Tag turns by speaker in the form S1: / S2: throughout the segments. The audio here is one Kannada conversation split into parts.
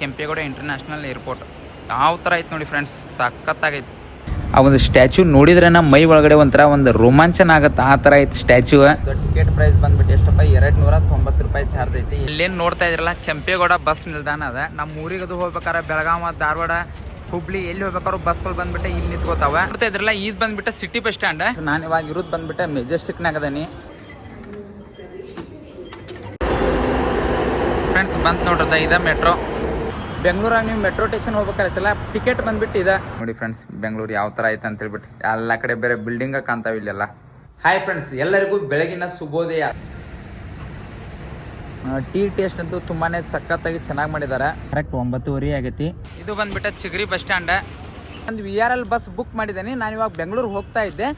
S1: ಕೆಂಪೇಗೌಡ ಇಂಟರ್ನ್ಯಾಷನಲ್ ಏರ್ಪೋರ್ಟ್ ಯಾವ ಥರ ಐತೆ ನೋಡಿ ಫ್ರೆಂಡ್ಸ್ ಸಖತ್ತಾಗೈತೆ. ಆ ಒಂದು ಸ್ಟ್ಯಾಚ್ಯೂ ನೋಡಿದ್ರೆ ನಮ್ಮ ಮೈ ಒಳಗಡೆ ಒಂಥರ ಒಂದು ರೋಮಾಂಚನ ಆಗುತ್ತೆ ಆ ಥರ ಐತೆ ಸ್ಟ್ಯಾಚು ಟಿಕೆಟ್ ಪ್ರೈಸ್ ಬಂದ್ಬಿಟ್ಟು ಎಷ್ಟಪ್ಪ ಎರಡು ನೂರ ತೊಂಬತ್ತು ರೂಪಾಯಿ ಚಾರ್ಜ್ ಐತಿ. ಇಲ್ಲೇನು ನೋಡ್ತಾ ಇದ್ರಲ್ಲ ಕೆಂಪೇಗೌಡ ಬಸ್ ನಿಲ್ದಾಣ ಅದ. ನಮ್ಮ ಊರಿಗೆ ಅದು ಹೋಗ್ಬೇಕಾರೆ ಬೆಳಗಾವ ಧಾರವಾಡ ಹುಬ್ಳಿ ಎಲ್ಲಿ ಹೋಗ್ಬೇಕಾದ್ರು ಬಸ್ಗಳು ಬಂದ್ಬಿಟ್ಟು ಇಲ್ಲಿ ನಿಂತ್ಕೋತಾವ. ನೋಡ್ತಾ ಇದ್ರಲ್ಲ ಈದ್ ಬಂದ್ಬಿಟ್ಟು ಸಿಟಿ ಬಸ್ ಸ್ಟ್ಯಾಂಡ್ ನಾನು ಇವಾಗ ಇರೋದು ಬಂದ್ಬಿಟ್ಟು ಮೆಜೆಸ್ಟಿಕ್ನಾಗ ಅದನಿ. ಫ್ರೆಂಡ್ಸ್ ಬಂತು ನೋಡ್ರದ ಇದ ಮೆಟ್ರೋ ಬೆಂಗಳೂರಾಗ ನೀವು ಮೆಟ್ರೋ ಸ್ಟೇಷನ್ ಹೋಗ್ಬೇಕಾಗಿತ್ತಲ್ಲ ಟಿಕೆಟ್ ಬಂದ್ಬಿಟ್ಟು ಇದೆ. ನೋಡಿ ಫ್ರೆಂಡ್ಸ್ ಬೆಂಗಳೂರು ಯಾವ ಥರ ಐತೆ ಅಂತ ಹೇಳ್ಬಿಟ್ಟು, ಎಲ್ಲ ಕಡೆ ಬೇರೆ ಬಿಲ್ಡಿಂಗ ಕಾಣ್ತಾವ ಇಲ್ಲೆಲ್ಲ. ಹಾಯ್ ಫ್ರೆಂಡ್ಸ್ ಎಲ್ಲರಿಗೂ ಬೆಳಗಿನ ಶುಭೋದಯ ಟೀ ಟೇಸ್ಟ್ ಅಂತೂ ತುಂಬಾನೇ ಸಖತ್ತಾಗಿ ಚೆನ್ನಾಗಿ ಮಾಡಿದ್ದಾರೆ. ಕರೆಕ್ಟ್ ಒಂಬತ್ತುವರೆ ಆಗೈತಿ. ಇದು ಬಂದ್ಬಿಟ್ಟು ಚಿಗರಿ ಬಸ್ ಸ್ಟ್ಯಾಂಡ್ ಒಂದು V R L bus book ಮಾಡಿದ್ದೀನಿ. ನಾನು ಇವಾಗ ಬೆಂಗಳೂರು ಹೋಗ್ತಾ ಇದ್ದೆ.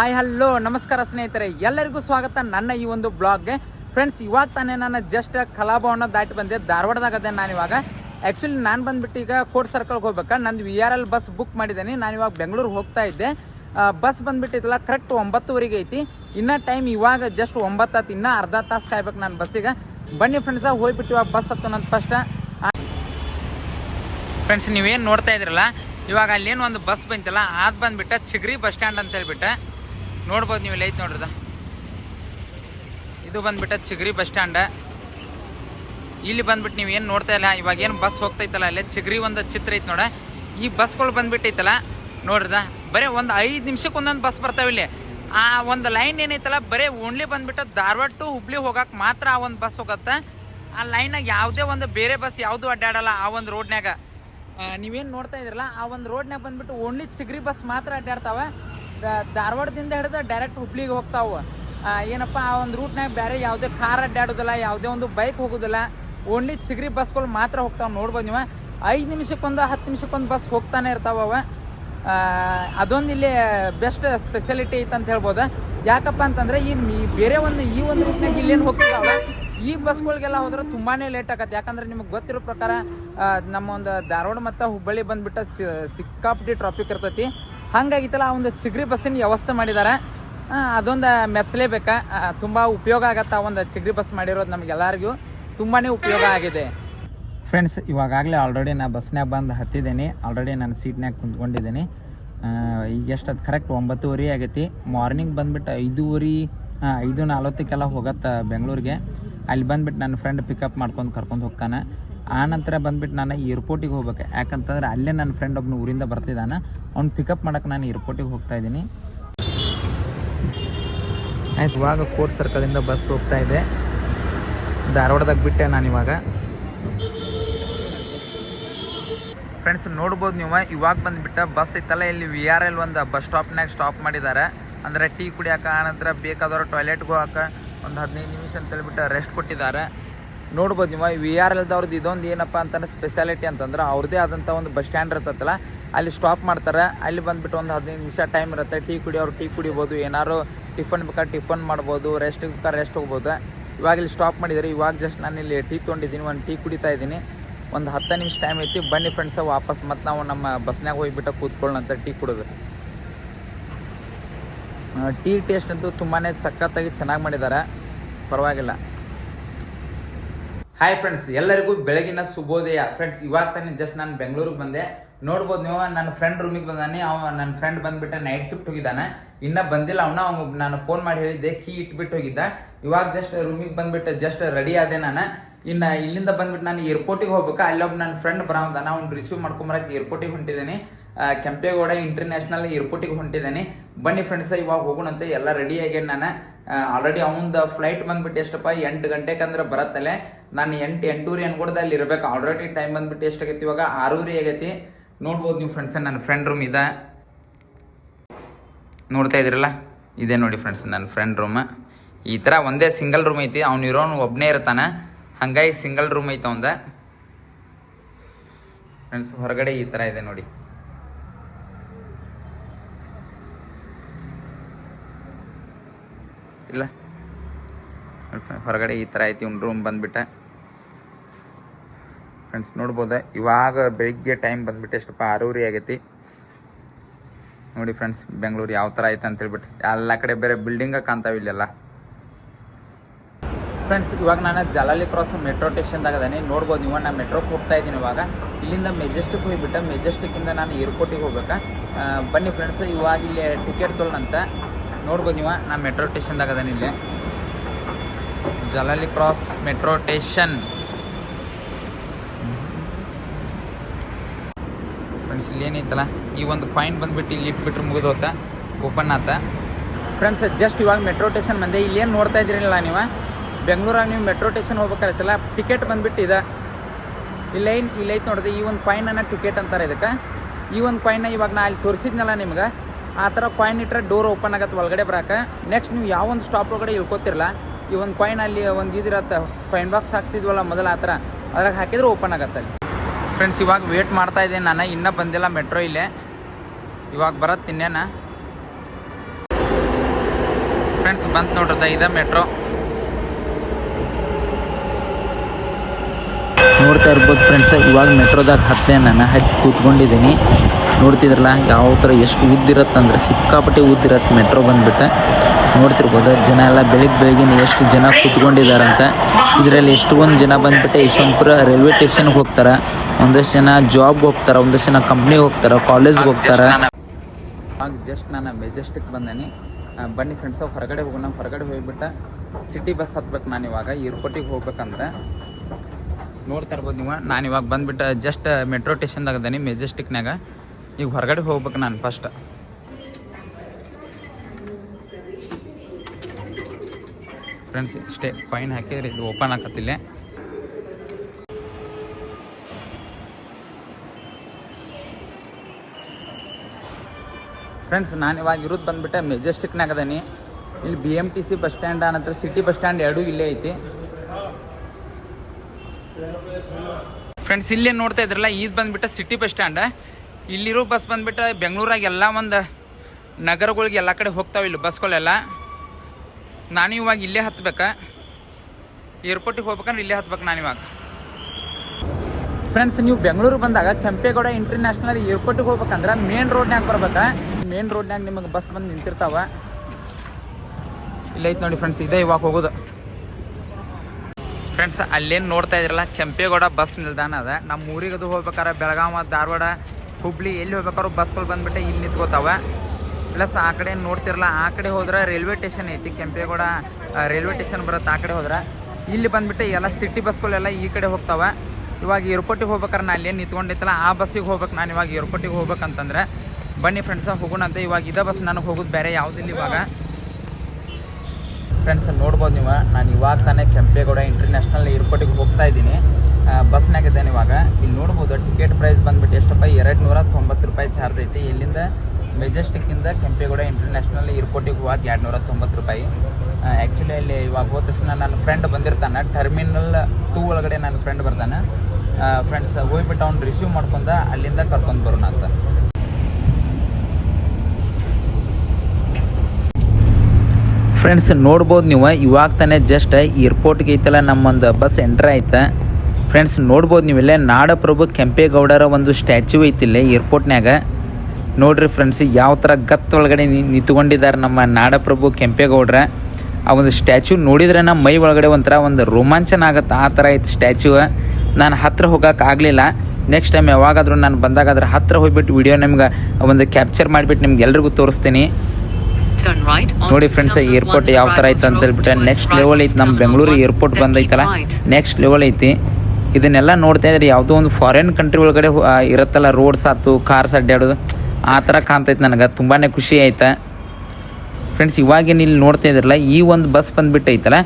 S1: ಹಾಯ್ ಹಲೋ ನಮಸ್ಕಾರ ಸ್ನೇಹಿತರೆ. ಎಲ್ಲರಿಗೂ ಸ್ವಾಗತ ನನ್ನ ಈ ಒಂದು ಬ್ಲಾಗ್ಗೆ ಫ್ರೆಂಡ್ಸ್ ಇವಾಗ ತಾನೇ ನಾನು ಜಸ್ಟ್ ಕಲಾಭವನ ದಾಟಿ ಬಂದೆ. ಧಾರವಾಡದಾಗ ಅದೇ ನಾನು ಇವಾಗ. ಆ್ಯಕ್ಚುಲಿ ನಾನು ಬಂದ್ಬಿಟ್ಟು ಈಗ ಕೋರ್ಟ್ ಸರ್ಕಲ್ಗೆ ಹೋಗ್ಬೇಕಾ? ನಂದು V R L bus book ಮಾಡಿದ್ದೀನಿ. ನಾನು ಇವಾಗ ಬೆಂಗಳೂರು ಹೋಗ್ತಾ ಇದ್ದೆ. ಬಸ್ ಬಂದುಬಿಟ್ಟಿದ್ದಲ್ಲ ಕರೆಕ್ಟ್ ಒಂಬತ್ತುವರೆಗೆ ಐತಿ. ಇನ್ನೂ ಟೈಮ್ ಇವಾಗ ಜಸ್ಟ್ ಒಂಬತ್ತು ಆತು, ಇನ್ನೂ ಅರ್ಧ ತಾಸು ಕಾಯ್ಬೇಕು ನಾನು ಬಸ್ಸಿಗೆ ಬನ್ನಿ ಫ್ರೆಂಡ್ಸ ಹೋಗ್ಬಿಟ್ಟು ಇವಾಗ ಬಸ್ ಹತ್ತು ನನ್ನ ಫಸ್ಟ್ ಫ್ರೆಂಡ್ಸ್ ನೀವೇನು ನೋಡ್ತಾ ಇದ್ರಲ್ಲ ಇವಾಗ ಅಲ್ಲೇನು ಒಂದು ಬಸ್ ಬಂತಲ್ಲ ಅದು ಬಂದುಬಿಟ್ಟು ಚಿಗ್ರಿ ಬಸ್ ಸ್ಟ್ಯಾಂಡ್ ಅಂತ ಹೇಳ್ಬಿಟ್ಟು. ನೋಡ್ಬೋದು ನೀವು ಇಲ್ಲಿ ಐತೆ ನೋಡ್ರದ ಇದು. ಬಂದ್ಬಿಟ್ಟ ಚಿಗ್ರಿ ಬಸ್ ಸ್ಟ್ಯಾಂಡ್. ಇಲ್ಲಿ ಬಂದ್ಬಿಟ್ಟು ನೀವು ಏನು ನೋಡ್ತಾ ಇಲ್ಲ, ಇವಾಗ ಏನು ಬಸ್ ಹೋಗ್ತೈತಲ್ಲ, ಅಲ್ಲೇ ಚಿಗ್ರಿ ಒಂದು ಚಿತ್ರ ಐತೆ ನೋಡ. ಈ ಬಸ್ಗಳು ಬಂದ್ಬಿಟ್ಟೈತಲ್ಲ ನೋಡ್ರದ ಬರೀ ಒಂದು ಐದು ನಿಮಿಷಕ್ಕೆ ಒಂದೊಂದು ಬಸ್ ಬರ್ತಾವೆ ಇಲ್ಲಿ. ಆ ಒಂದು ಲೈನ್ ಏನೈತಲ್ಲ, ಬರೀ ಓನ್ಲಿ ಬಂದ್ಬಿಟ್ಟು ಧಾರವಾಡ ಟು ಹುಬ್ಳಿ ಹೋಗಕ್ಕೆ ಮಾತ್ರ ಆ ಒಂದು ಬಸ್ ಹೋಗತ್ತೆ. ಆ ಲೈನಾಗ ಯಾವುದೇ ಒಂದು ಬೇರೆ ಬಸ್ ಯಾವುದು ಅಡ್ಡಾಡಲ್ಲ ಆ ಒಂದು ರೋಡ್ನಾಗ ನೀವೇನು ನೋಡ್ತಾ ಇದ್ರಲ್ಲ ಆ ಒಂದು ರೋಡ್ನಾಗ ಬಂದ್ಬಿಟ್ಟು ಓನ್ಲಿ ಚಿಗ್ರಿ ಬಸ್ ಮಾತ್ರ ಅಡ್ಡಾಡ್ತಾವೆ. ಧಾರವಾಡದಿಂದ ಹಿಡಿದು ಡೈರೆಕ್ಟ್ ಹುಬ್ಳಿಗೆ ಹೋಗ್ತಾವೆ. ಏನಪ್ಪ, ಆ ಒಂದು ರೂಟ್ನಾಗ ಬೇರೆ ಯಾವುದೇ ಕಾರ್ ಅಡ್ಡಾಡೋದಿಲ್ಲ, ಯಾವುದೇ ಒಂದು ಬೈಕ್ ಹೋಗೋದಿಲ್ಲ. ಓನ್ಲಿ ಚಿಗ್ರಿ ಬಸ್ಗಳು ಮಾತ್ರ ಹೋಗ್ತಾವೆ ನೋಡ್ಬೋದು ನೀವು. ಐದು ನಿಮಿಷಕ್ಕೊಂದು, ಹತ್ತು ನಿಮಿಷಕ್ಕೊಂದು ಬಸ್ ಹೋಗ್ತಾನೆ ಇರ್ತಾವ ಅವ. ಅದೊಂದು ಇಲ್ಲಿ ಬೆಸ್ಟ್ ಸ್ಪೆಷಾಲಿಟಿ ಐತೆ ಅಂತ ಹೇಳ್ಬೋದು. ಯಾಕಪ್ಪ ಅಂತಂದ್ರೆ ಈ ಬೇರೆ ಒಂದು, ಈ ಒಂದು ರೂಟ್ನಾಗ ಇಲ್ಲೇನು ಹೋಗ್ತಿದಾವ, ಈ ಬಸ್ಗಳಿಗೆಲ್ಲ ಹೋದ್ರೆ ತುಂಬಾ ಲೇಟ್ ಆಗತ್ತೆ. ಯಾಕಂದ್ರೆ ನಿಮಗೆ ಗೊತ್ತಿರೋ ಪ್ರಕಾರ ನಮ್ಮ ಒಂದು ಧಾರವಾಡ ಮತ್ತು ಹುಬ್ಬಳ್ಳಿ ಬಂದುಬಿಟ್ಟು ಸಿಕ್ಕಾಪಟ್ಟಿ ಟ್ರಾಫಿಕ್ ಇರ್ತೈತಿ. ಹಂಗಾಗಿತ್ತಲ್ಲ, ಆ ಒಂದು ಚಿಗ್ರಿ ಬಸ್ಸಿನ ವ್ಯವಸ್ಥೆ ಮಾಡಿದ್ದಾರೆ ಅದೊಂದು ಮೆಚ್ಚಲೇಬೇಕಾ ತುಂಬ ಉಪಯೋಗ ಆಗತ್ತೆ ಆ ಒಂದು ಚಿಗ್ರಿ ಬಸ್ ಮಾಡಿರೋದು ನಮಗೆಲ್ಲರಿಗೂ ತುಂಬಾ ಉಪಯೋಗ ಆಗಿದೆ. ಫ್ರೆಂಡ್ಸ್ ಇವಾಗಲೇ ಆಲ್ರೆಡಿ ನಾ ಬಸ್ನಾಗ ಬಂದು ಹತ್ತಿದ್ದೀನಿ ಆಲ್ರೆಡಿ ನಾನು ಸೀಟ್ನಾಗ ಕುಂತ್ಕೊಂಡಿದ್ದೀನಿ ಈಗ ಅದು ಕರೆಕ್ಟ್ ಒಂಬತ್ತುವರೆ ಆಗೈತಿ. ಮಾರ್ನಿಂಗ್ ಬಂದ್ಬಿಟ್ಟು ಐದೂವರೆ ಐದು ನಲ್ವತ್ತಕ್ಕೆಲ್ಲ ಹೋಗತ್ತೆ ಬೆಂಗಳೂರಿಗೆ ಅಲ್ಲಿ ಬಂದುಬಿಟ್ಟು ನನ್ನ ಫ್ರೆಂಡ್ ಪಿಕಪ್ ಮಾಡ್ಕೊಂಡು ಕರ್ಕೊಂಡು ಹೋಗ್ತಾನೆ. ಆ ನಂತರ ಬಂದ್ಬಿಟ್ಟು ನಾನು ಏರ್ಪೋರ್ಟಿಗೆ ಹೋಗ್ಬೇಕು. ಯಾಕಂತಂದ್ರೆ ಅಲ್ಲೇ ನನ್ನ ಫ್ರೆಂಡ್ ಒಬ್ಬನು ಊರಿಂದ ಬರ್ತಿದ್ದಾನೆ. ಅವ್ನು ಪಿಕಪ್ ಮಾಡೋಕ್ಕೆ ನಾನು ಏರ್ಪೋರ್ಟಿಗೆ ಹೋಗ್ತಾ ಇದ್ದೀನಿ. ಆಯ್ತು, ಇವಾಗ ಕೋರ್ಟ್ ಸರ್ಕಲಿಂದ ಬಸ್ ಹೋಗ್ತಾ ಇದೆ. ಧಾರವಾಡದಾಗ ಬಿಟ್ಟೆ ನಾನು ಇವಾಗ. ಫ್ರೆಂಡ್ಸ್ ನೋಡ್ಬೋದು ನೀವು. ಇವಾಗ ಬಂದ್ಬಿಟ್ಟು ಬಸ್ ಇತ್ತಲ್ಲ, ಇಲ್ಲಿ ವಿ ಆರ್ ಎಲ್ ಒಂದು ಬಸ್ ಸ್ಟಾಪ್ನಾಗ ಸ್ಟಾಪ್ ಮಾಡಿದ್ದಾರೆ. ಅಂದರೆ ಟೀ ಕುಡಿಯೋಕೆ ಆನಂತರ ಬೇಕಾದವರು ಟಾಯ್ಲೆಟ್ಗೆ ಹೋಗಕ್ಕೆ ಒಂದು ಹದಿನೈದು ನಿಮಿಷ ಅಂತ ಹೇಳ್ಬಿಟ್ಟು ರೆಸ್ಟ್ ಕೊಟ್ಟಿದ್ದಾರೆ. ನೋಡ್ಬೋದು ನೀವು ವಿ ಆರ್ ಎಲ್ದವ್ರದ್ದು ಇದೊಂದು ಏನಪ್ಪ ಅಂತಂದ್ರೆ ಸ್ಪೆಷಾಲಿಟಿ ಅಂತಂದ್ರೆ ಅವ್ರದ್ದೇ ಆದಂಥ ಒಂದು ಬಸ್ ಸ್ಟ್ಯಾಂಡ್ ಇರ್ತೈತಲ್ಲ ಅಲ್ಲಿ ಸ್ಟಾಪ್ ಮಾಡ್ತಾರೆ, ಅಲ್ಲಿ ಬಂದುಬಿಟ್ಟು ಒಂದು ಹದಿನೈದು ನಿಮಿಷ ಟೈಮ್ ಇರುತ್ತೆ, ಟೀ ಕುಡಿಯೋರು ಟೀ ಕುಡಿಬೋದು, ಏನಾರು ಟಿಫನ್ ಬೇಕಾದ್ರೆ ಟಿಫನ್ ಮಾಡ್ಬೋದು ರೆಸ್ಟ್ ಬೇಕಾದ್ರೆ ರೆಸ್ಟ್ ಹೋಗ್ಬೋದು. ಇವಾಗ ಇಲ್ಲಿ ಸ್ಟಾಪ್ ಮಾಡಿದ್ದಾರೆ ಇವಾಗ ಜಸ್ಟ್ ನಾನು ಇಲ್ಲಿ ಟೀ ತೊಗೊಂಡಿದ್ದೀನಿ, ಒಂದು ಟೀ ಕುಡಿತಾ ಇದ್ದೀನಿ. ಒಂದು ಹತ್ತು ನಿಮಿಷ ಟೈಮ್ ಐತಿ, ಬನ್ನಿ ಫ್ರೆಂಡ್ಸ ವಾಪಸ್ ಮತ್ತು ನಾವು ನಮ್ಮ ಬಸ್ನಾಗ ಹೋಗ್ಬಿಟ್ಟು ಕೂತ್ಕೊಳ್ಳೋಣಂತ ಟೀ ಕುಡಿದು. ಟೀ ಟೇಸ್ಟ್ ಅಂತೂ ತುಂಬಾ ಸಖತ್ತಾಗಿ ಚೆನ್ನಾಗಿ ಮಾಡಿದ್ದಾರೆ ಪರವಾಗಿಲ್ಲ. ಹಾಯ್ ಫ್ರೆಂಡ್ಸ್ ಎಲ್ಲರಿಗೂ ಬೆಳಗಿನ ಶುಭೋದಯ. ಫ್ರೆಂಡ್ಸ್ ಇವಾಗ ತಾನೇ ಜಸ್ಟ್ ನಾನು ಬೆಂಗಳೂರಿಗೆ ಬಂದೆ. ನೋಡ್ಬೋದು ನೀವು ನನ್ನ ಫ್ರೆಂಡ್ ರೂಮಿಗೆ ಬಂದಾನೆ. ಅವ ನನ್ನ ಫ್ರೆಂಡ್ ಬಂದ್ಬಿಟ್ಟೆ ನೈಟ್ ಶಿಫ್ಟ್ ಹೋಗಿದ್ದಾನೆ. ಇನ್ನ ಬಂದಿಲ್ಲ ಅವನ ಅವ್ನು ನಾನು ಫೋನ್ ಮಾಡಿ ಹೇಳಿದ್ದೆ, ಕೀ ಇಟ್ಬಿಟ್ಟು ಹೋಗಿದ್ದ. ಇವಾಗ ಜಸ್ಟ್ ರೂಮಿಗೆ ಬಂದ್ಬಿಟ್ಟು ಜಸ್ಟ್ ರೆಡಿ ಆದೆ ನಾನು. ಇನ್ನ ಇಲ್ಲಿಂದ ಬಂದ್ಬಿಟ್ಟು ನಾನು ಏರ್ಪೋರ್ಟಿಗೆ ಹೋಗ್ಬೇಕು? ಅಲ್ಲೊಬ್ಬ ನನ್ನ ಫ್ರೆಂಡ್ ಬರೋದಾನ ಅವ್ನು ರಿಸೀವ್ ಮಾಡ್ಕೊಂಬರಕ್ಕೆ ಏರ್ಪೋರ್ಟಿಗೆ ಹೊಂಟಿದ್ದೀನಿ ಕೆಂಪೇಗೌಡ ಇಂಟರ್ನ್ಯಾಷನಲ್ ಏರ್ಪೋರ್ಟಿಗೆ ಹೊಂಟಿದ್ದೀನಿ ಬನ್ನಿ ಫ್ರೆಂಡ್ಸ್ ಇವಾಗ ಹೋಗೋಣಂತೆ, ಎಲ್ಲ ರೆಡಿ ಆಗ್ಯಾನ ನಾನು. ಆಲ್ರೆಡಿ ಅವನದು ಫ್ಲೈಟ್ ಬಂದ್ಬಿಟ್ಟು ಎಷ್ಟಪ್ಪ? ಎಂಟು ಗಂಟೆಗೆ ಅಂದ್ರೆ ಬರತ್ತಲೆ ನಾನು ಎಂಟು, ಎಂಟೂರಿ ಅನ್ಕೊಡ್ದ ಅಲ್ಲಿ ಇರ್ಬೇಕು. ಆಲ್ರೆಡಿ ಟೈಮ್ ಬಂದ್ಬಿಟ್ಟು ಎಷ್ಟಾಗೈತಿ ಇವಾಗ? ಆರೂರಿ ಆಗೈತಿ. ನೋಡ್ಬೋದು ನೀವು ಫ್ರೆಂಡ್ಸ್ ನನ್ನ ಫ್ರೆಂಡ್ ರೂಮ್ ಇದೆ. ನೋಡ್ತಾ ಇದ್ರಲ್ಲ ಇದೆ ನೋಡಿ ಫ್ರೆಂಡ್ಸ್ ನನ್ನ ಫ್ರೆಂಡ್ ರೂಮ್ ಈ ಥರ ಒಂದೇ ಸಿಂಗಲ್ ರೂಮ್ ಐತಿ. ಅವ್ನು ಇರೋನು ಒಬ್ಬನೇ ಇರ್ತಾನೆ. ಹಂಗಾಗಿ ಸಿಂಗಲ್ ರೂಮ್ ಐತೆ ಅವಂದ ಫ್ರೆಂಡ್ಸ್ ಹೊರಗಡೆ ಈ ಥರ ಇದೆ ನೋಡಿ. ಇಲ್ಲ? ಹೊರಗಡೆ ಈ ಥರ ಐತಿ. ಒಂದು ರೂಮ್ ಬಂದ್ಬಿಟ್ಟ. ಫ್ರೆಂಡ್ಸ್ ನೋಡ್ಬೋದ? ಇವಾಗ ಬೆಳಿಗ್ಗೆ ಟೈಮ್ ಬಂದ್ಬಿಟ್ಟು ಎಷ್ಟಪ್ಪ ಆರೂರಿ ಆಗೈತಿ. ನೋಡಿ ಫ್ರೆಂಡ್ಸ್ ಬೆಂಗಳೂರು ಯಾವ ಥರ ಐತೆ ಅಂತೇಳ್ಬಿಟ್ಟು. ಎಲ್ಲ ಕಡೆ ಬೇರೆ ಬಿಲ್ಡಿಂಗ ಕಾಣ್ತಾವ ಇಲ್ಲೆಲ್ಲ. ಫ್ರೆಂಡ್ಸ್ ಇವಾಗ ನಾನು ಜಲಾಲಿ ಕ್ರಾಸ್ ಮೆಟ್ರೋ ಸ್ಟೇಷನ್ದಾಗ ಅದೇನೆ ನೋಡ್ಬೋದು ನೀವು ನಾನು ಮೆಟ್ರೋಗೆ ಹೋಗ್ತಾ ಇದ್ದೀನಿ ಇವಾಗ. ಇಲ್ಲಿಂದ ಮೆಜೆಸ್ಟಿಕ್ ಹೋಗಿಬಿಟ್ಟು ಮೆಜೆಸ್ಟಿಕ್ಕಿಂದ ನಾನು ಏರ್ಪೋರ್ಟಿಗೆ ಹೋಗ್ಬೇಕಾ? ಬನ್ನಿ ಫ್ರೆಂಡ್ಸ್ ಇವಾಗ ಇಲ್ಲಿ ಟಿಕೆಟ್ ತೊಗೊಳ್ಳಂತ ನೋಡ್ಬೋದು ನೀವು ನಾನು ಮೆಟ್ರೋ ಸ್ಟೇಷನ್ದಾಗ ಅದೇನೆ ಇಲ್ಲಿ. Jalahalli cross metro station friends, ಇಲ್ಲಿ ಏನೈತಲ್ಲ ಈ ಒಂದು ಪಾಯಿಂಟ್ ಬಂದ್ಬಿಟ್ಟು ಇಲ್ಲಿ ಇಟ್ಬಿಟ್ರೆ ಮುಗಿದೋತ ಓಪನ್ ಆತ. ಫ್ರೆಂಡ್ಸ್ ಜಸ್ಟ್ ಇವಾಗ ಮೆಟ್ರೋ ಸ್ಟೇಷನ್ ಬಂದೆ. ಇಲ್ಲೇನು ನೋಡ್ತಾ ಇದ್ದೀರಲ್ಲ ನೀವು? ಬೆಂಗಳೂರಾಗ ನೀವು ಮೆಟ್ರೋ ಸ್ಟೇಷನ್ ಹೋಗ್ಬೇಕಾಗತ್ತಲ್ಲ ಟಿಕೆಟ್ ಬಂದ್ಬಿಟ್ಟು ಇದೆ. ಇಲ್ಲೈನ್ ಇಲ್ಲೈತೆ ನೋಡಿದೆ ಈ ಒಂದು ಕಾಯಿನನ್ನು ಟಿಕೆಟ್ ಅಂತಾರೆ ಇದಕ್ಕೆ. ಈ ಒಂದು ಕಾಯಿನ ಇವಾಗ ನಾ ಅಲ್ಲಿ ತೋರಿಸಿದ್ನಲ್ಲ ನಿಮ್ಗೆ. ಆ ಥರ ಕಾಯಿನ್ ಇಟ್ಟರೆ ಡೋರ್ ಓಪನ್ ಆಗತ್ತೆ, ಒಳಗಡೆ ಬರಾಕ. ನೆಕ್ಸ್ಟ್ ನೀವು ಯಾವ ಒಂದು ಸ್ಟಾಪ್ ಒಳಗಡೆ ಇಳ್ಕೊತಿರಲ್ಲ, ಈ ಒಂದು ಕಾಯಿನ್ ಅಲ್ಲಿ ಒಂದು ಇದಿರತ್ತೆ ಕಾಯಿನ್ ಬಾಕ್ಸ್ ಹಾಕ್ತಿದ್ವಲ್ಲ ಮೊದಲ ಆ ಥರ, ಅದ್ರಾಗ ಹಾಕಿದ್ರೆ ಓಪನ್ ಆಗತ್ತೆ ಅಲ್ಲಿ. ಫ್ರೆಂಡ್ಸ್ ಇವಾಗ ವೇಟ್ ಮಾಡ್ತಾ ಇದ್ದೀನಿ ನಾನು. ಇನ್ನೂ ಬಂದಿಲ್ಲ ಮೆಟ್ರೋ ಇಲ್ಲೇ. ಇವಾಗ ಬರತ್ತೆ ಇನ್ನೇನ? ಫ್ರೆಂಡ್ಸ್ ಬಂತು ನೋಡ್ರದ ಇದ ಮೆಟ್ರೋ
S2: ನೋಡ್ತಾ ಇರ್ಬೋದು ಫ್ರೆಂಡ್ಸ್ ಇವಾಗ ಮೆಟ್ರೋದಾಗ ಹತ್ತೆ ನಾನು ಹತ್ತಿ ಕೂತ್ಕೊಂಡಿದ್ದೀನಿ. ನೋಡ್ತಿದ್ರಲ್ಲ, ಯಾವ ಥರ ಎಷ್ಟು ಉದ್ದಿರತ್ತಂದ್ರೆ ಸಿಕ್ಕಾಪಟ್ಟೆ ಉದ್ದಿರತ್ತೆ ಮೆಟ್ರೋ ಬಂದುಬಿಟ್ಟೆ. ನೋಡ್ತಿರ್ಬೋದು, ಜನ ಎಲ್ಲ ಬೆಳಿಗ್ಗೆ ಬೆಳಗಿನ ಎಷ್ಟು ಜನ ಕೂತ್ಕೊಂಡಿದ್ದಾರಂತೆ. ಇದರಲ್ಲಿ ಎಷ್ಟೊಂದು ಜನ ಬಂದುಬಿಟ್ಟೆ ಯಶವಂತಪುರ ರೈಲ್ವೆ ಸ್ಟೇಷನ್ಗೆ ಹೋಗ್ತಾರೆ. ಒಂದಷ್ಟು ಜನ ಜಾಬ್ಗೆ ಹೋಗ್ತಾರೆ ಒಂದಷ್ಟು ಜನ ಕಂಪ್ನಿಗೆ ಹೋಗ್ತಾರೆ ಕಾಲೇಜ್ಗೆ ಹೋಗ್ತಾರೆ.
S1: ಆಗ ಜಸ್ಟ್ ನಾನು ಮೆಜೆಸ್ಟಿಕ್ ಬಂದೇನಿ. ಬನ್ನಿ ಫ್ರೆಂಡ್ಸ್ ಹೊರಗಡೆ ಹೋಗೋಣ. ಹೊರಗಡೆ ಹೋಗ್ಬಿಟ್ಟು ಸಿಟಿ ಬಸ್ ಹತ್ಬೇಕು ನಾನು ಇವಾಗ. ಏರ್ಪೋರ್ಟಿಗೆ ಹೋಗ್ಬೇಕಂದ್ರೆ. ನೋಡ್ತಾ ಇರ್ಬೋದು ನೀವು. ನಾನು ಇವಾಗ ಬಂದ್ಬಿಟ್ಟು ಜಸ್ಟ್ ಮೆಟ್ರೋ ಸ್ಟೇಷನ್ದಾಗ ಅದೇನಿ ಮೆಜೆಸ್ಟಿಕ್ನಾಗ ಈಗ ಹೊರಗಡೆ ಹೋಗ್ಬೇಕು ನಾನು ಫಸ್ಟ್ ಫ್ರೆಂಡ್ಸ್ ಇಷ್ಟೇ ಫೈನ್ ಹಾಕಿದ್ರೆ ಇದು ಓಪನ್ ಆಕತ್ತಿಲ್ಲ ಫ್ರೆಂಡ್ಸ್ ನಾನು ಇವಾಗ ಇರೋದು ಬಂದ್ಬಿಟ್ಟೆ ಮೆಜೆಸ್ಟಿಕ್ನಾಗ ಅದೇನಿ. ಇಲ್ಲಿ B M T C bus stand ನಂತರ ಸಿಟಿ ಬಸ್ ಸ್ಟ್ಯಾಂಡ್ ಎರಡೂ ಇಲ್ಲೇ ಐತಿ. ಫ್ರೆಂಡ್ಸ್ ಇಲ್ಲೇ ನೋಡ್ತಾ ಇದ್ರಲ್ಲ ಇದು ಬಂದ್ಬಿಟ್ಟು ಸಿಟಿ ಬಸ್ ಸ್ಟ್ಯಾಂಡ್ ಇಲ್ಲಿರೋ ಬಸ್ ಬಂದ್ಬಿಟ್ಟು ಬೆಂಗಳೂರಾಗ ಎಲ್ಲ ಒಂದು ನಗರಗಳಿಗೆ ಎಲ್ಲ ಕಡೆ ಹೋಗ್ತಾವೆ ಇಲ್ಲಿ ಬಸ್ಗಳೆಲ್ಲ ನಾನು ಇವಾಗ ಇಲ್ಲೇ ಹತ್ಬೇಕಾ. ಏರ್ಪೋರ್ಟಿಗೆ ಹೋಗ್ಬೇಕಂದ್ರೆ ಇಲ್ಲೇ ಹತ್ಬೇಕು ನಾನು ಇವಾಗ. ಫ್ರೆಂಡ್ಸ್ ನೀವು ಬೆಂಗಳೂರು ಬಂದಾಗ ಕೆಂಪೇಗೌಡ ಇಂಟರ್ನ್ಯಾಷನಲ್ ಏರ್ಪೋರ್ಟಿಗೆ ಹೋಗ್ಬೇಕಂದ್ರೆ ಮೇನ್ ರೋಡ್ನಾಗ ಬರ್ಬೇಕಾ. ಮೇನ್ ರೋಡ್ನ್ಯಾಗ ನಿಮಗೆ ಬಸ್ ಬಂದು ನಿಂತಿರ್ತಾವ. ಇಲ್ಲೈತೆ ನೋಡಿ ಫ್ರೆಂಡ್ಸ್ ಇದೇ ಇವಾಗ ಹೋಗೋದು. ಫ್ರೆಂಡ್ಸ್ ಅಲ್ಲೇನು ನೋಡ್ತಾ ಇದ್ರಲ್ಲ, ಕೆಂಪೇಗೌಡ ಬಸ್ ನಿಲ್ದಾಣ ಅದ. ನಮ್ಮ ಊರಿಗೆ ಅದು ಹೋಗ್ಬೇಕಾರೆ, ಬೆಳಗಾವ, ಧಾರವಾಡ, ಹುಬ್ಳಿ, ಎಲ್ಲಿ ಹೋಗ್ಬೇಕಾದ್ರೂ ಬಸ್ಗಳು ಬಂದ್ಬಿಟ್ಟು, ಇಲ್ಲಿ ನಿಂತ್ಕೋತಾವ. ಪ್ಲಸ್ ಆ ಕಡೆ ನೋಡ್ತಿರಲ್ಲ, ಆ ಕಡೆ ಹೋದ್ರೆ ರೈಲ್ವೆ ಸ್ಟೇಷನ್ ಐತಿ, ಕೆಂಪೇಗೌಡ ರೈಲ್ವೆ ಸ್ಟೇಷನ್ ಬರುತ್ತೆ ಆ ಕಡೆ ಹೋದ್ರೆ. ಇಲ್ಲಿ ಬಂದ್ಬಿಟ್ಟು, ಎಲ್ಲ ಸಿಟಿ ಬಸ್ಗಳೆಲ್ಲ ಈ ಕಡೆ ಹೋಗ್ತಾವೆ. ಇವಾಗ ಏರ್ಪೋರ್ಟಿಗೆ ಹೋಗ್ಬೇಕಾರೆ ನಾ ಅಲ್ಲೇನು ನಿಂತ್ಕೊಂಡಿತ್ತಲ್ಲ, ಆ ಬಸ್ಸಿಗೆ ಹೋಗ್ಬೇಕು ನಾನು ಇವಾಗ ಏರ್ಪೋರ್ಟಿಗೆ ಹೋಗ್ಬೇಕಂತಂದ್ರೆ ಬನ್ನಿ ಫ್ರೆಂಡ್ಸ ಹೋಗೋಣ ಅಂತ ಇವಾಗ. ಇದೇ ಬಸ್ ನನಗೆ ಹೋಗೋದು ಬೇರೆ ಯಾವುದಿಲ್ಲ ಇವಾಗ. ಫ್ರೆಂಡ್ಸ್ ನೋಡ್ಬೋದು ನೀವು. ನಾನು ಇವಾಗ ತಾನೇ ಕೆಂಪೇಗೌಡ ಇಂಟರ್ನ್ಯಾಷನಲ್ ಏರ್ಪೋರ್ಟಿಗೆ ಹೋಗ್ತಾ ಇದ್ದೀನಿ. ಬಸ್ನಾಗ ಇದ್ದೇನೆ ಇವಾಗ. ಇಲ್ಲಿ ನೋಡ್ಬೋದು ಟಿಕೆಟ್ ಪ್ರೈಸ್ ಬಂದ್ಬಿಟ್ಟು ಎಷ್ಟಪ್ಪ? ಎರಡು ನೂರ ತೊಂಬತ್ತು ರೂಪಾಯಿ ಚಾರ್ಜ್ ಐತಿ. ಇಲ್ಲಿಂದ ಮೆಜೆಸ್ಟಿಕ್ಕಿಂದ ಕೆಂಪೇಗೌಡ ಇಂಟರ್ನ್ಯಾಷನಲ್ ಏರ್ಪೋರ್ಟಿಗೆ ಹೋಗಿ ಎರಡು ನೂರ ತೊಂಬತ್ತು ರೂಪಾಯಿ ಆ್ಯಕ್ಚುಲಿ ಅಲ್ಲಿ ಇವಾಗ ಹೋದ ತಕ್ಷಣ ನನ್ನ ಫ್ರೆಂಡ್ ಬಂದಿರ್ತಾನೆ. ಟರ್ಮಿನಲ್ ಟೂ ಒಳಗಡೆ ನನ್ನ ಫ್ರೆಂಡ್ ಬರ್ತಾನೆ. ಫ್ರೆಂಡ್ಸ್ ಹೋಗ್ಬಿಟ್ಟು ಅವ್ನು ರಿಸೀವ್ ಮಾಡ್ಕೊಂಡ ಅಲ್ಲಿಂದ ಕರ್ಕೊಂಡು ಬರೋಣ ಅಂತ.
S2: ಫ್ರೆಂಡ್ಸ್ ನೋಡ್ಬೋದು ನೀವು. ಇವಾಗ ತಾನೇ ಜಸ್ಟ್ ಏರ್ಪೋರ್ಟ್ಗೆ ಐತಲ್ಲ, ನಮ್ಮೊಂದು ಬಸ್ ಎಂಟ್ರ್ ಐತ ಫ್ರೆಂಡ್ಸ್ ನೋಡ್ಬೋದು ನೀವಿಲ್ಲೇ ನಾಡಪ್ರಭು ಕೆಂಪೇಗೌಡರ ಒಂದು ಸ್ಟ್ಯಾಚ್ಯೂ ಐತಿಲ್ಲೇ ಏರ್ಪೋರ್ಟ್ನಾಗ ನೋಡ್ರಿ ಫ್ರೆಂಡ್ಸ್ ಯಾವ ಥರ ಗತ್ ಒಳಗಡೆ ನಿ- ನಿಂತ್ಕೊಂಡಿದ್ದಾರೆ ನಮ್ಮ ನಾಡಪ್ರಭು ಕೆಂಪೇಗೌಡ್ರ. ಆ ಒಂದು ಸ್ಟ್ಯಾಚ್ಯೂ ನೋಡಿದ್ರೆ ನಮ್ಮ ಮೈ ಒಳಗಡೆ ಒಂಥರ ಒಂದು ರೋಮಾಂಚನ ಆಗುತ್ತೆ. ಆ ಥರ ಐತೆ ಸ್ಟ್ಯಾಚ್ಯೂ ನಾನು ಹತ್ತಿರ ಹೋಗಕ್ಕೆ ಆಗಲಿಲ್ಲ. ನೆಕ್ಸ್ಟ್ ಟೈಮ್ ಯಾವಾಗಾದರೂ ನಾನು ಬಂದಾಗಾದ್ರೆ ಹತ್ತಿರ ಹೋಗ್ಬಿಟ್ಟು ವಿಡಿಯೋ ನಿಮ್ಗೆ ಒಂದು ಕ್ಯಾಪ್ಚರ್ ಮಾಡಿಬಿಟ್ಟು ನಿಮ್ಗೆ ಎಲ್ರಿಗೂ ತೋರಿಸ್ತೀನಿ. ನೋಡಿ ಫ್ರೆಂಡ್ಸ್ ಏರ್ಪೋರ್ಟ್ ಯಾವ ಥರ ಐತೆ ಅಂತ ಹೇಳ್ಬಿಟ್ರೆ ನೆಕ್ಸ್ಟ್ ಲೆವೆಲ್ ಐತಿ ನಮ್ಮ ಬೆಂಗಳೂರು ಏರ್ಪೋರ್ಟ್ ಬಂದೈತಲ್ಲ ನೆಕ್ಸ್ಟ್ ಲೆವೆಲ್ ಐತಿ. ಇದನ್ನೆಲ್ಲ ನೋಡ್ತಾ ಇದ್ರೆ ಯಾವುದೋ ಒಂದು ಫಾರಿನ್ ಕಂಟ್ರಿ ಒಳಗಡೆ ಇರುತ್ತಲ್ಲ ರೋಡ್ಸ್ ಆಯ್ತು ಕಾರ್ಸ್ ಅಡ್ಡಾಡೋದು ಆ ಥರ ಕಾಣ್ತೈತೆ ನನಗೆ ತುಂಬಾ ಖುಷಿ ಆಯ್ತಾ. ಫ್ರೆಂಡ್ಸ್ ಇವಾಗೇನು ಇಲ್ಲಿ ನೋಡ್ತಾ ಇದ್ರಲ್ಲ ಈ ಒಂದು ಬಸ್ ಬಂದ್ಬಿಟ್ಟು ಐತಲ್ಲ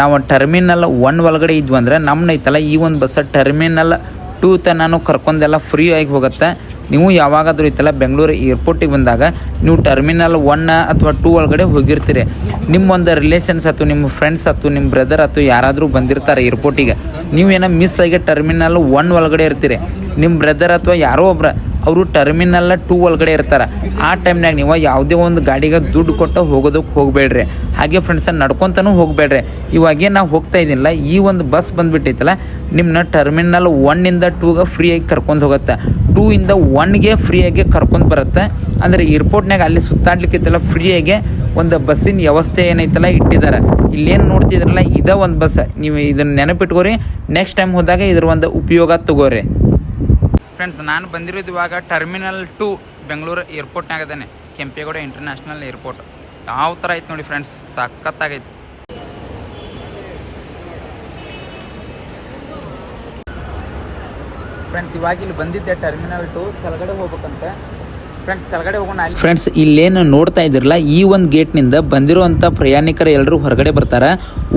S2: ನಾವು ಟರ್ಮಿನಲ್ ಒನ್ ಒಳಗಡೆ ಇದ್ವು ಅಂದ್ರೆ ನಮ್ಮನ್ನೈತಲ್ಲ ಈ ಒಂದು ಬಸ್ ಟರ್ಮಿನಲ್ ಟೂ ತನೂ ಕರ್ಕೊಂಡೆಲ್ಲ ಫ್ರೀ ಆಗಿ ಹೋಗುತ್ತೆ. ನೀವು ಯಾವಾಗಾದರೂ ಇತ್ತಲ್ಲ ಬೆಂಗಳೂರು ಏರ್ಪೋರ್ಟಿಗೆ ಬಂದಾಗ ನೀವು ಟರ್ಮಿನಲ್ ಒನ್ ಅಥವಾ ಟೂ ಒಳಗಡೆ ಹೋಗಿರ್ತೀರಿ. ನಿಮ್ಮೊಂದು ರಿಲೇಷನ್ಸ್ ಅಥವಾ ನಿಮ್ಮ ಫ್ರೆಂಡ್ಸ್ ಅಥವಾ ನಿಮ್ಮ ಬ್ರದರ್ ಆಯ್ತು, ಯಾರಾದರೂ ಬಂದಿರ್ತಾರೆ ಏರ್ಪೋರ್ಟಿಗೆ ನೀವು ಏನೋ ಮಿಸ್ ಆಗಿ ಟರ್ಮಿನಲ್ ಒನ್ ಒಳಗಡೆ ಇರ್ತೀರಿ. ನಿಮ್ಮ ಬ್ರದರ್ ಅಥವಾ ಯಾರೋ ಒಬ್ರು ಅವರು ಟರ್ಮಿನಲ್ ಟೂ ಒಳಗಡೆ ಇರ್ತಾರೆ. ಆ ಟೈಮ್ನಾಗ ನೀವು ಯಾವುದೇ ಒಂದು ಗಾಡಿಗೆ ದುಡ್ಡು ಕೊಟ್ಟು ಹೋಗೋದಕ್ಕೆ ಹೋಗಬೇಡ್ರಿ. ಹಾಗೆ ಫ್ರೆಂಡ್ಸ್ ನಡ್ಕೊತಾನೂ ಹೋಗಬೇಡ್ರಿ. ಇವಾಗೇ ನಾವು ಹೋಗ್ತಾ ಇದ್ದೀನಲ್ಲ ಈ ಒಂದು ಬಸ್ ಬಂದುಬಿಟ್ಟೈತಲ್ಲ ನಿಮ್ಮನ್ನ ಟರ್ಮಿನಲ್ ಒನ್ನಿಂದ ಟೂಗೆ ಫ್ರೀಯಾಗಿ ಕರ್ಕೊಂಡು ಹೋಗುತ್ತೆ. ಟೂ ಇಂದ ಒನ್ಗೆ ಫ್ರೀಯಾಗಿ ಕರ್ಕೊಂಡು ಬರುತ್ತೆ.
S1: ಅಂದರೆ ಏರ್ಪೋರ್ಟ್ನಾಗ ಅಲ್ಲಿ ಸುತ್ತಾಡ್ಲಿಕ್ಕಿತ್ತಲ್ಲ ಫ್ರೀಯಾಗೆ ಒಂದು ಬಸ್ಸಿನ ವ್ಯವಸ್ಥೆ ಏನೈತಲ್ಲ ಇಟ್ಟಿದ್ದಾರೆ. ಇಲ್ಲೇನು ನೋಡ್ತಿದ್ರಲ್ಲ, ಇದೇ ಒಂದು ಬಸ್ ನೀವು ಇದನ್ನು ನೆನಪಿಟ್ಕೋರಿ ನೆಕ್ಸ್ಟ್ ಟೈಮ್ ಹೋದಾಗ ಇದ್ರ ಒಂದು ಉಪಯೋಗ ತಗೋರಿ.
S3: ಫ್ರೆಂಡ್ಸ್ ನಾನು ಬಂದಿರೋದು ಇವಾಗ ಟರ್ಮಿನಲ್ ಟು ಬೆಂಗಳೂರು ಏರ್ಪೋರ್ಟ್ನಾಗ ಕೆಂಪೇಗೌಡ ಇಂಟರ್ನ್ಯಾಷನಲ್ ಏರ್ಪೋರ್ಟ್ ಯಾವ ಥರ ಐತೆ ನೋಡಿ ಫ್ರೆಂಡ್ಸ್ ಸಖತ್ತಾಗೈತೆ. ಫ್ರೆಂಡ್ಸ್ ಇವಾಗ ಇಲ್ಲಿ ಬಂದಿದ್ದೆ ಟರ್ಮಿನಲ್ ಟು ಕೆಳಗಡೆ ಹೋಗ್ಬೇಕಂತ. ಫ್ರೆಂಡ್ಸ್ ಕೆಳಗಡೆ ಹೋಗೋಣ
S1: ಫ್ರೆಂಡ್ಸ್ ಇಲ್ಲೇನು ನೋಡ್ತಾ ಇದ್ರಲ್ಲ ಈ ಒಂದು ಗೇಟ್ನಿಂದ ಬಂದಿರುವಂಥ ಪ್ರಯಾಣಿಕರು ಎಲ್ಲರೂ ಹೊರಗಡೆ ಬರ್ತಾರೆ.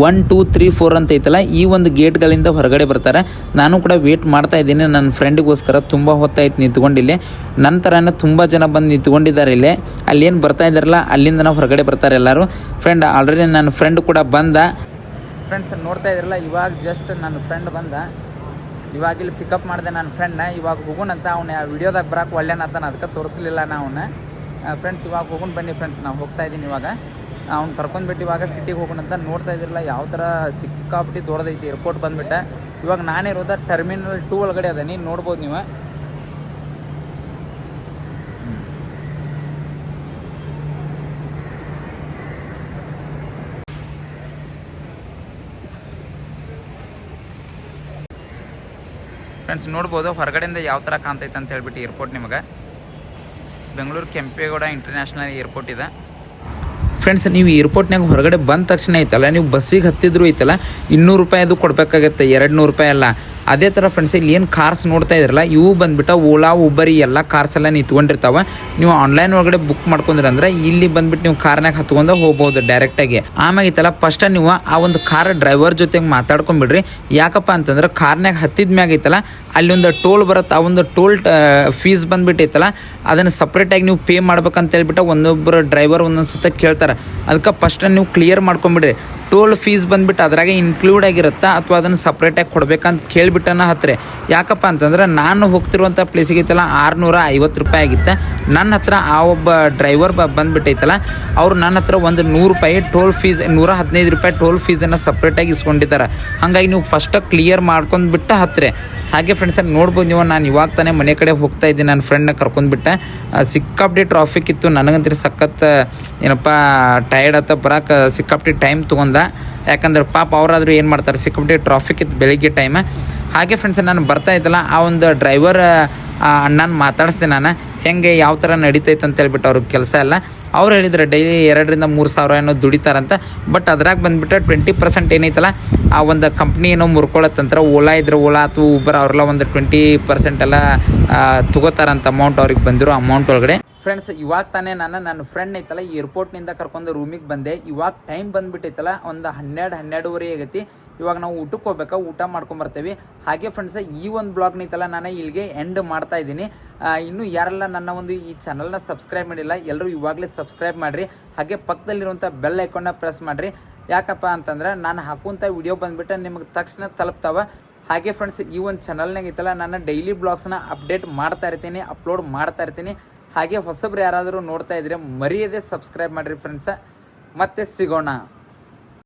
S1: ಒನ್ ಟೂ ತ್ರೀ ಫೋರ್ ಅಂತ ಐತಲ್ಲ ಈ ಒಂದು ಗೇಟ್ಗಳಿಂದ ಹೊರಗಡೆ ಬರ್ತಾರೆ. ನಾನು ಕೂಡ ವೇಟ್ ಮಾಡ್ತಾ ಇದ್ದೀನಿ ನನ್ನ ಫ್ರೆಂಡಿಗೋಸ್ಕರ ತುಂಬ ಹೊತ್ತಾಯ್ತು ನಿಂತ್ಕೊಂಡಿಲ್ಲಿ. ನಂತರನೇ ತುಂಬ ಜನ ಬಂದು ನಿಂತ್ಕೊಂಡಿದ್ದಾರೆ ಇಲ್ಲಿ. ಅಲ್ಲೇನು ಬರ್ತಾ ಇದ್ದಾರಲ್ಲ ಅಲ್ಲಿಂದ ನಾವು ಹೊರಗಡೆ ಬರ್ತಾರೆ ಎಲ್ಲರೂ. ಫ್ರೆಂಡ್ ಆಲ್ರೆಡಿ ನನ್ನ ಫ್ರೆಂಡ್ ಕೂಡ ಬಂದ.
S3: ಫ್ರೆಂಡ್ಸ್ ನೋಡ್ತಾ ಇದ್ರಲ್ಲ ಇವಾಗ ಜಸ್ಟ್ ನನ್ನ ಫ್ರೆಂಡ್ ಬಂದ. ಇವಾಗ ಇಲ್ಲಿ ಪಿಕಪ್ ಮಾಡಿದೆ ನನ್ನ ಫ್ರೆಂಡ್ನ ಇವಾಗ ಹೋಗೋಣಂತ ಅವನ ವಿಡಿಯೋದಾಗ ಬರಕ್ಕೆ ಒಳ್ಳೆನಂತ ಅದಕ್ಕೆ ತೋರಿಸಲಿಲ್ಲ ನಾ ಅವನ್ನ ಫ್ರೆಂಡ್ಸ್ ಇವಾಗ ಹೋಗೋಣ ಬನ್ನಿ ಫ್ರೆಂಡ್ಸ್ ನಾವು ಹೋಗ್ತಾ ಇದ್ದೀನಿ ಇವಾಗ. ಅವ್ನು ಕರ್ಕೊಂಡ್ಬಿಟ್ಟು ಇವಾಗ ಸಿಟಿಗೆ ಹೋಗೋಣಂತ ನೋಡ್ತಾ ಇದ್ದಿರಲ್ಲ, ಯಾವ ಥರ ಸಿಕ್ಕಾಪಟ್ಟಿ ದೊಡ್ಡದೈತಿ. ಏರ್ಪೋರ್ಟ್ ಬಂದುಬಿಟ್ಟೆ. ಇವಾಗ ನಾನೇ ಇರೋದ ಟರ್ಮಿನಲ್ ಟೂ ಒಳಗಡೆ ಅದ. ನೀನು ನೋಡ್ಬೋದು ನೀವು. ಫ್ರೆಂಡ್ಸ್ ನೋಡ್ಬೋದು ಹೊರಗಡೆಯಿಂದ ಯಾವ ಥರ ಕಾಣ್ತೈತೆ ಅಂತ ಹೇಳ್ಬಿಟ್ಟು ಏರ್ಪೋರ್ಟ್ ನಿಮಗೆ. ಬೆಂಗಳೂರು ಕೆಂಪೇಗೌಡ ಇಂಟರ್ನ್ಯಾಷನಲ್ ಏರ್ಪೋರ್ಟ್ ಇದೆ.
S1: ಫ್ರೆಂಡ್ಸ್ ನೀವು ಏರ್ಪೋರ್ಟ್ನಾಗ ಹೊರಗಡೆ ಬಂದ ತಕ್ಷಣ ಐತಲ್ಲ, ನೀವು ಬಸ್ಸಿಗೆ ಹತ್ತಿದ್ರು ಐತಲ್ಲ, ಇನ್ನೂರು ರೂಪಾಯಿ ಅದು ಕೊಡಬೇಕಾಗತ್ತೆ ಎರಡು ನೂರು ರೂಪಾಯಿ ಅಲ್ಲ. ಅದೇ ಥರ ಫ್ರೆಂಡ್ಸ್ ಇಲ್ಲಿ ಏನು ಕಾರ್ಸ್ ನೋಡ್ತಾ ಇದ್ರಲ್ಲ, ಇವು ಬಂದ್ಬಿಟ್ಟು ಓಲಾ ಉಬರ್ ಎಲ್ಲ ಕಾರ್ಸ್ ಎಲ್ಲ ನಿಂತ್ಕೊಂಡಿರ್ತಾವೆ. ನೀವು ಆನ್ಲೈನ್ ಒಳಗಡೆ ಬುಕ್ ಮಾಡ್ಕೊಂಡ್ರಂದ್ರೆ ಇಲ್ಲಿ ಬಂದ್ಬಿಟ್ಟು ನೀವು ಕಾರ್ನಾಗ ಹತ್ಕೊಂಡು ಹೋಗ್ಬೋದು ಡೈರೆಕ್ಟಾಗಿ ಆಮ್ಯಾಗ ಇತ್ತಲ್ಲ ಫಸ್ಟ್ ನೀವು ಆ ಒಂದು ಕಾರ್ ಡ್ರೈವರ್ ಜೊತೆಗೆ ಮಾತಾಡ್ಕೊಂಡ್ಬಿಡ್ರಿ ಯಾಕಪ್ಪ ಅಂತಂದ್ರೆ ಕಾರ್ನಾಗ ಹತ್ತಿದ ಮ್ಯಾಗ ಐತಲ್ಲ, ಅಲ್ಲಿ ಒಂದು ಟೋಲ್ ಬರುತ್ತೆ ಆ ಒಂದು ಟೋಲ್ ಫೀಸ್ ಬಂದ್ಬಿಟ್ಟೈತಲ್ಲ ಅದನ್ನು ಸಪ್ರೇಟಾಗಿ ನೀವು ಪೇ ಮಾಡ್ಬೇಕಂತ ಹೇಳ್ಬಿಟ್ಟು ಒಂದೊಬ್ಬರು ಡ್ರೈವರ್ ಒಂದೊಂದು ಸತ ಕೇಳ್ತಾರೆ. ಅದಕ್ಕೆ ಫಸ್ಟ್ ನೀವು ಕ್ಲಿಯರ್ ಮಾಡ್ಕೊಂಬಿಡ್ರಿ. ಟೋಲ್ ಫೀಸ್ ಬಂದ್ಬಿಟ್ಟು ಅದ್ರಾಗೆ ಇನ್ಕ್ಲೂಡ್ ಆಗಿರುತ್ತಾ ಅಥವಾ ಅದನ್ನು ಸಪ್ರೇಟಾಗಿ ಕೊಡ್ಬೇಕಂತ ಕೇಳ್ಬಿಟ್ಟನ ಹತ್ರ. ಯಾಕಪ್ಪ ಅಂತಂದ್ರೆ ನಾನು ಹೋಗ್ತಿರುವಂಥ ಪ್ಲೇಸಿಗೆ ಐತಲ್ಲ ಆರುನೂರ ಐವತ್ತು ರೂಪಾಯಿ ಆಗಿತ್ತು. ನನ್ನ ಹತ್ರ ಆ ಒಬ್ಬ ಡ್ರೈವರ್ ಬ ಬಂದ್ಬಿಟ್ಟೈತಲ್ಲ, ಅವ್ರು ನನ್ನ ಹತ್ರ ಒಂದು ನೂರು ರೂಪಾಯಿ ಟೋಲ್ ಫೀಸ್ ನೂರ ಹದಿನೈದು ರೂಪಾಯಿ ಟೋಲ್ ಫೀಸನ್ನು ಸಪ್ರೇಟಾಗಿ ಇಸ್ಕೊಂಡಿದ್ದಾರೆ. ಹಾಗಾಗಿ ನೀವು ಫಸ್ಟ್ ಕ್ಲಿಯರ್ ಮಾಡ್ಕೊಂಡ್ಬಿಟ್ಟು ಹತ್ತಿರ ಹಾಗೆ ಫ್ರೆಂಡ್ಸ್ ನೋಡ್ಬೋದು ನೀವು, ನಾನು ಇವಾಗ ತಾನೇ ಮನೆ ಕಡೆ ಹೋಗ್ತಾ ಇದ್ದೀನಿ ನನ್ನ ಫ್ರೆಂಡ್ನ ಕರ್ಕೊಂಡ್ಬಿಟ್ಟೆ ಸಿಕ್ಕಾಪ್ಡಿ ಟ್ರಾಫಿಕ್ ಇತ್ತು. ನನಗಂತೀರಿ ಸಖತ್, ಏನಪ್ಪ ಟೈರ್ಡ್ ಆತ ಬರಕ್ಕೆ ಸಿಕ್ಕಾಪಟ್ಟೆ ಟೈಮ್ ತೊಗೊಂಡ. ಯಾಕಂದ್ರೆ ಪಾಪ ಅವರಾದರೂ ಏನು ಮಾಡ್ತಾರೆ ಸಿಕ್ಕಾಪಟ್ಟೆ ಟ್ರಾಫಿಕ್ ಇತ್ತು ಬೆಳಿಗ್ಗೆ ಟೈಮ್ ಹಾಗೆ ಫ್ರೆಂಡ್ಸ್ ನಾನು ಬರ್ತಾ ಇದ್ದಲ್ಲ, ಆ ಒಂದು ಡ್ರೈವರ್ ಅಣ್ಣನ ಮಾತಾಡಿಸ್ದೆ ನಾನು. ಹೆಂಗೆ ಯಾವ ಥರ ನಡೀತೈತೆ ಅಂತ ಹೇಳ್ಬಿಟ್ಟು ಅವ್ರಿಗೆ ಕೆಲಸ ಎಲ್ಲ ಅವ್ರು ಹೇಳಿದ್ರು ಡೈಲಿ ಎರಡರಿಂದ ಮೂರು ಸಾವಿರ ಏನೋ ದುಡಿತಾರಂತ. ಬಟ್ ಅದ್ರಾಗ ಬಂದುಬಿಟ್ಟು ಟ್ವೆಂಟಿ ಪರ್ಸೆಂಟ್ ಏನೈತಲ್ಲ ಆ ಒಂದು ಕಂಪ್ನಿ ಏನೋ ಮುರ್ಕೊಳತ್ತಂತ್ರ ಓಲಾ ಇದ್ರೆ ಓಲಾ ಅಥವಾ ಉಬರ್ ಅವ್ರೆಲ್ಲ ಒಂದು ಟ್ವೆಂಟಿ ಪರ್ಸೆಂಟ್ ಎಲ್ಲ ಆ, ತಗೋತಾರಂತ ಅಮೌಂಟ್ ಅವ್ರಿಗೆ ಬಂದಿರೋ ಅಮೌಂಟ್ ಒಳಗಡೆ.
S3: ಫ್ರೆಂಡ್ಸ್ ಇವಾಗ ತಾನೇ ನಾನು ನನ್ನ ಫ್ರೆಂಡ್ ಐತಲ್ಲ ಏರ್ಪೋರ್ಟ್ನಿಂದ ಕರ್ಕೊಂಡು ರೂಮಿಗೆ ಬಂದೆ. ಇವಾಗ ಟೈಮ್ ಬಂದುಬಿಟ್ಟೈತಲ್ಲ ಒಂದು ಹನ್ನೆರಡು ಹನ್ನೆರಡುವರೆ ಆಗೈತಿ. ಇವಾಗ ನಾವು ಊಟಕ್ಕೆ ಹೋಗ್ಬೇಕಾ? ಊಟ ಮಾಡ್ಕೊಂಬರ್ತೇವೆ ಹಾಗೆ ಫ್ರೆಂಡ್ಸ್ ಈ ಒಂದು ಬ್ಲಾಗ್ನೈತಲ್ಲ ನಾನು ಇಲ್ಲಿಗೆ ಎಂಡ್ ಮಾಡ್ತಾ ಇದ್ದೀನಿ. ಇನ್ನು ಯಾರೆಲ್ಲ ನನ್ನ ಒಂದು ಈ ಚಾನಲ್ನ ಸಬ್ಸ್ಕ್ರೈಬ್ ಮಾಡಿಲ್ಲ ಎಲ್ಲರೂ ಇವಾಗಲೇ ಸಬ್ಸ್ಕ್ರೈಬ್ ಮಾಡಿರಿ. ಹಾಗೆ ಪಕ್ಕದಲ್ಲಿರುವಂಥ ಬೆಲ್ ಐಕಾನ್ನ ಪ್ರೆಸ್ ಮಾಡಿರಿ. ಯಾಕಪ್ಪ ಅಂತಂದ್ರೆ ನಾನು ಹಾಕುವಂಥ ವಿಡಿಯೋ ಬಂದುಬಿಟ್ಟು ನಿಮಗೆ ತಕ್ಷಣ ತಲುಪ್ತಾವ. ಹಾಗೆ ಫ್ರೆಂಡ್ಸ್ ಈ ಒಂದು ಚಾನಲ್ನಾಗ ಐತಲ್ಲ ನಾನು ಡೈಲಿ ಬ್ಲಾಗ್ಸ್ನ ಅಪ್ಡೇಟ್ ಮಾಡ್ತಾ ಇರ್ತೀನಿ ಅಪ್ಲೋಡ್ ಮಾಡ್ತಾ ಇರ್ತೀನಿ. ಹಾಗೆ ಹೊಸಬ್ರು ಯಾರಾದರೂ ನೋಡ್ತಾ ಇದ್ರೆ ಮರೆಯದೆ ಸಬ್ಸ್ಕ್ರೈಬ್ ಮಾಡಿರಿ ಫ್ರೆಂಡ್ಸ ಮತ್ತೆ ಸಿಗೋಣ.